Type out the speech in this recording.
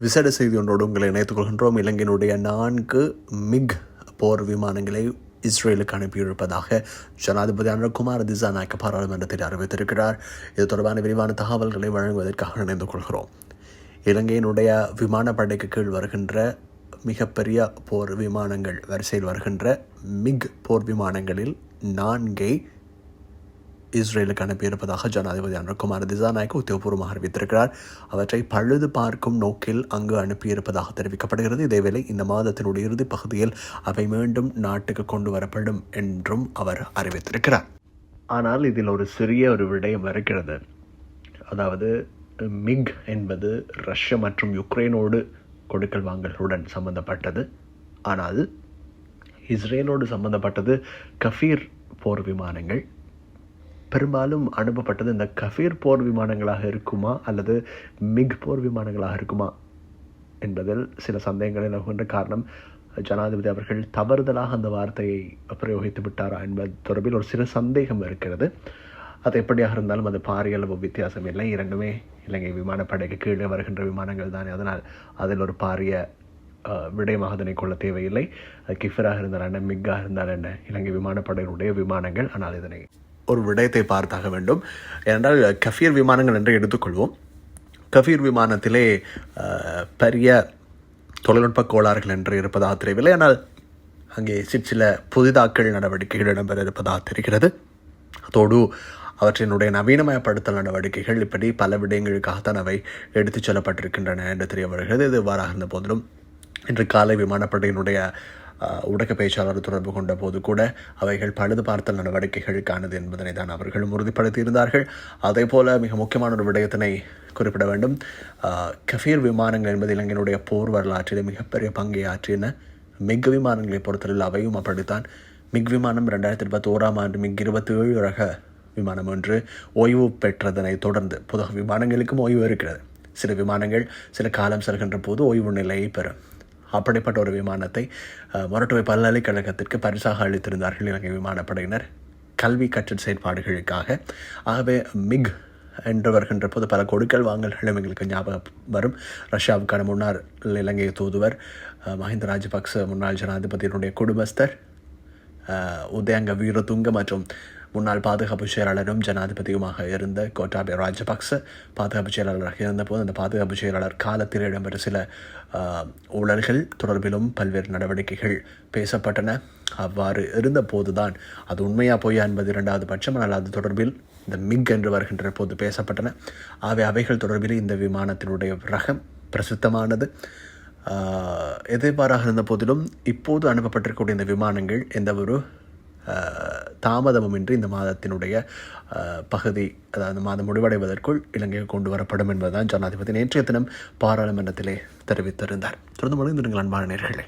விசேட செய்தி ஒன்றோடு உங்களை இணைத்துக் கொள்கின்றோம். இலங்கையினுடைய நான்கு மிக் போர் விமானங்களை இஸ்ரேலுக்கு அனுப்பியிருப்பதாக ஜனாதிபதி திசா திசாநாயக்க பாராளுமன்றத்தில் அறிவித்திருக்கிறார். இது தொடர்பான விரிவான தகவல்களை வழங்குவதற்காக இணைந்து கொள்கிறோம். இலங்கையினுடைய விமானப்படைக்கு கீழ் வருகின்ற மிகப்பெரிய போர் விமானங்கள் வரிசையில் வருகின்ற மிக் போர் விமானங்களில் நான்கை இஸ்ரேலுக்கு அனுப்பியிருப்பதாக ஜனாதிபதி அனுகுமார் திசாநாயக்கு உத்தியோகபூர்வமாக அறிவித்திருக்கிறார். அவற்றை பழுது பார்க்கும் நோக்கில் அங்கு அனுப்பியிருப்பதாக தெரிவிக்கப்படுகிறது. இதேவேளை இந்த மாதத்தினுடைய இறுதி பகுதியில் அவை மீண்டும் நாட்டுக்கு கொண்டு வரப்படும் என்றும் அவர் அறிவித்திருக்கிறார். ஆனால் இதில் ஒரு சிறிய ஒரு விடயம் இருக்கிறது அதாவது மிக் என்பது ரஷ்யா மற்றும் யுக்ரைனோடு கொடுக்கல் வாங்கலுடன் சம்பந்தப்பட்டது. ஆனால் இஸ்ரேலோடு சம்பந்தப்பட்டது கஃபீர் போர் விமானங்கள் பெரும்பாலும் அனுப்பப்பட்டது இந்த கஃபீர் போர் விமானங்களாக இருக்குமா அல்லது மிக் போர் விமானங்களாக இருக்குமா என்பதில் சில சந்தேகங்கள் நிலவுகின்ற காரணம் ஜனாதிபதி அவர்கள் தவறுதலாக அந்த வார்த்தையை பிரயோகித்து விட்டாரா என்பது தொடர்பில் ஒரு சிறு சந்தேகம் இருக்கிறது. அது எப்படியாக இருந்தாலும் அது பாரிய அளவு வித்தியாசம் இல்லை. இரண்டுமே இலங்கை விமானப்படைக்கு கீழே வருகின்ற விமானங்கள் தானே. அதனால் அதில் ஒரு பாரிய விடயமாக அதனை கொள்ள தேவையில்லை. கிஃபராக இருந்தால் என்ன மிக்காக இருந்தால் என்ன இலங்கை விமானப்படையினுடைய விமானங்கள். ஆனால் இதனை ஒரு விடயத்தை பார்த்தாக வேண்டும். ஏனென்றால் கஃபீர் விமானங்கள் என்று எடுத்துக்கொள்வோம். கஃபீர் விமானத்திலே பெரிய தொழில்நுட்ப கோளாறுகள் என்று இருப்பதாக தெரியவில்லை. ஆனால் அங்கே சிற்சில புதிதாக்கல் நடவடிக்கைகள் இடம்பெற இருப்பதாக தெரிகிறது. அதோடு அவற்றினுடைய நவீனமயப்படுத்தல் நடவடிக்கைகள் இப்படி பல விடயங்களுக்காகத்தான் அவை எடுத்துச் செல்லப்பட்டிருக்கின்றன என்று தெரிய வருகிறது இது இவ்வாறாக இருந்த போதிலும் இன்று காலை விமானப்படையினுடைய ஊடக பேச்சாளர் தொடர்பு கொண்ட போது கூட அவைகள் பழுது பார்த்தல் நடவடிக்கைகளுக்கானது என்பதனை தான் அவர்களும் உறுதிப்படுத்தியிருந்தார்கள் அதே போல மிக முக்கியமான ஒரு விடயத்தினை குறிப்பிட வேண்டும். கஃபீர் விமானங்கள் என்பது இலங்கையினுடைய போர் வரலாற்றில் மிகப்பெரிய பங்கை ஆற்றின மிக் விமானங்களை பொறுத்தவரையில் அவையும் அப்படித்தான். மிக் விமானம் ரெண்டாயிரத்தி இருபத்தி ஓராம் ஆண்டு மிக் இருபத்தி ஏழு ரக விமானம் ஒன்று ஓய்வு பெற்றதனை தொடர்ந்து பொதுவாக விமானங்களுக்கும் ஓய்வு இருக்கிறது. சில விமானங்கள் சில காலம் செல்கின்ற போது ஓய்வு நிலையை பெறும். அப்படிப்பட்ட ஒரு விமானத்தை மொரட்டுவை பல்கலைக்கழகத்திற்கு பரிசாக அளித்திருந்தார்கள் இலங்கை விமானப்படையினர். கல்வி கற்றல் செயற்பாடுகளுக்காக. ஆகவே மிக் என்று வருகின்ற போது பல கொடுக்கல் வாங்கல்களும் எங்களுக்கு ஞாபகம் வரும். ரஷ்யாவுக்கான முன்னாள் இலங்கை தூதுவர் மஹிந்த ராஜபக்ச முன்னாள் ஜனாதிபதியினுடைய குடும்பஸ்தர் உதயங்க வீரதுங்க மற்றும் முன்னாள் பாதுகாப்பு செயலாளரும் ஜனாதிபதியுமாக இருந்த கோட்டாபே ராஜபக்ச பாதுகாப்பு செயலாளராக இருந்தபோது அந்த பாதுகாப்பு செயலாளர் காலத்தில் இடம்பெற்ற சில ஊழல்கள் தொடர்பிலும் பல்வேறு நடவடிக்கைகள் பேசப்பட்டன. அவ்வாறு இருந்தபோதுதான் அது உண்மையா பொய்யா என்பது இரண்டாவது பட்சம். ஆனால் அது தொடர்பில் இந்த மிக் என்று வருகின்ற போது பேசப்பட்டன. ஆகவே அவைகள் தொடர்பில் இந்த விமானத்தினுடைய ரகம் பிரசித்தமானது. எதிர்பாராக இருந்த போதிலும் இப்போது அனுப்பப்பட்டிருக்கக்கூடிய இந்த விமானங்கள் எந்த ஒரு தாமதமுமின்றி இந்த மாதத்தினுடைய பகுதி அதாவது மாதம் முடிவடைவதற்குள் இலங்கைக்கு கொண்டு வரப்படும் என்பதுதான் ஜனாதிபதி நேற்றைய தினம் பாராளுமன்றத்திலே தெரிவித்திருந்தார். தொடர்ந்து முடிந்திருங்கள் அன்பான நேர்களே.